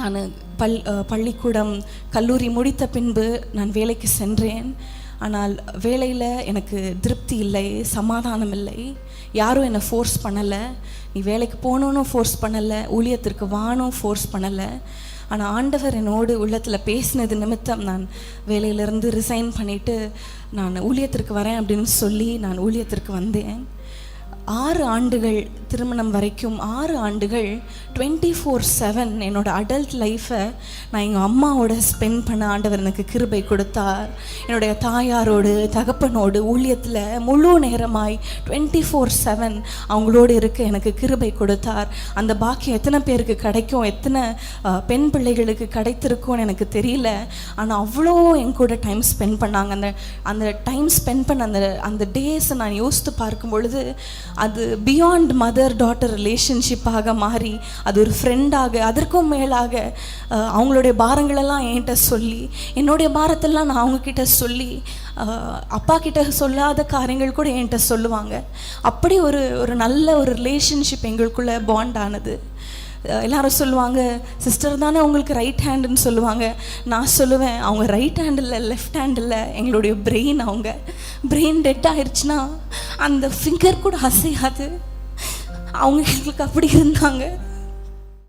நான் பல் பள்ளிக்கூடம் கல்லூரி முடித்த பின்பு நான் வேலைக்கு சென்றேன். ஆனால் வேலையில் எனக்கு திருப்தி இல்லை சமாதானம் இல்லை. யாரும் என்னை ஃபோர்ஸ் பண்ணலை. நீ வேலைக்கு போகணுன்னு ஃபோர்ஸ் பண்ணலை ஊழியத்திற்கு வானும் ஃபோர்ஸ் பண்ணலை. ஆனால் ஆண்டவர் என்னோடு உள்ளத்தில் பேசினது நிமித்தம் நான் வேலையிலிருந்து ரிசைன் பண்ணிவிட்டு நான் ஊழியத்திற்கு வரேன் அப்படின்னு சொல்லி நான் ஊழியத்திற்கு வந்தேன். ஆறு ஆண்டுகள் திருமணம் வரைக்கும் ஆறு ஆண்டுகள் டுவெண்ட்டி ஃபோர் செவன் என்னோடய அடல்ட் லைஃப்பை நான் எங்கள் அம்மாவோட ஸ்பெண்ட் பண்ண ஆண்டவர் எனக்கு கிருபை கொடுத்தார். என்னுடைய தாயாரோடு தகப்பனோடு ஊழியத்தில் முழு நேரமாய் டுவெண்ட்டி ஃபோர் செவன் அவங்களோடு இருக்க எனக்கு கிருபை கொடுத்தார். அந்த பாக்கியம் எத்தனை பேருக்கு கிடைக்கும் எத்தனை பெண் பிள்ளைகளுக்கு கிடைத்திருக்கும்னு எனக்கு தெரியல. ஆனால் அவ்வளோ என் கூட டைம் ஸ்பெண்ட் பண்ணாங்க. அந்த அந்த டைம் ஸ்பெண்ட் பண்ண அந்த அந்த டேஸை நான் யோசித்து பார்க்கும் பொழுது அது பியாண்ட் மதர் டாட்டர் ரிலேஷன்ஷிப்பாக மாறி அது ஒரு ஃப்ரெண்டாக அதற்கும் மேலாக அவங்களுடைய பாரங்களெல்லாம் என்கிட்ட சொல்லி என்னுடைய பாரத்தெல்லாம் நான் அவங்கக்கிட்ட சொல்லி அப்பா கிட்ட சொல்லாத காரியங்கள் கூட என்கிட்ட சொல்லுவாங்க. அப்படி ஒரு ஒரு நல்ல ஒரு ரிலேஷன்ஷிப் எங்களுக்குள்ள பாண்ட் ஆனது. எல்லாரும் சொல்லுவாங்க சிஸ்டர் தானே உங்களுக்கு ரைட் ஹேண்டுன்னு சொல்லுவாங்க. நான் சொல்லுவேன் அவங்க ரைட் ஹேண்ட் இல்லை லெஃப்ட் ஹேண்ட் இல்லை. எங்களுடைய பிரெயின் அவங்க. பிரெயின் டெட் ஆயிடுச்சுன்னா அந்த ஃபிங்கர் கூட அசையாது. அவங்க எங்களுக்கு அப்படி இருந்தாங்க.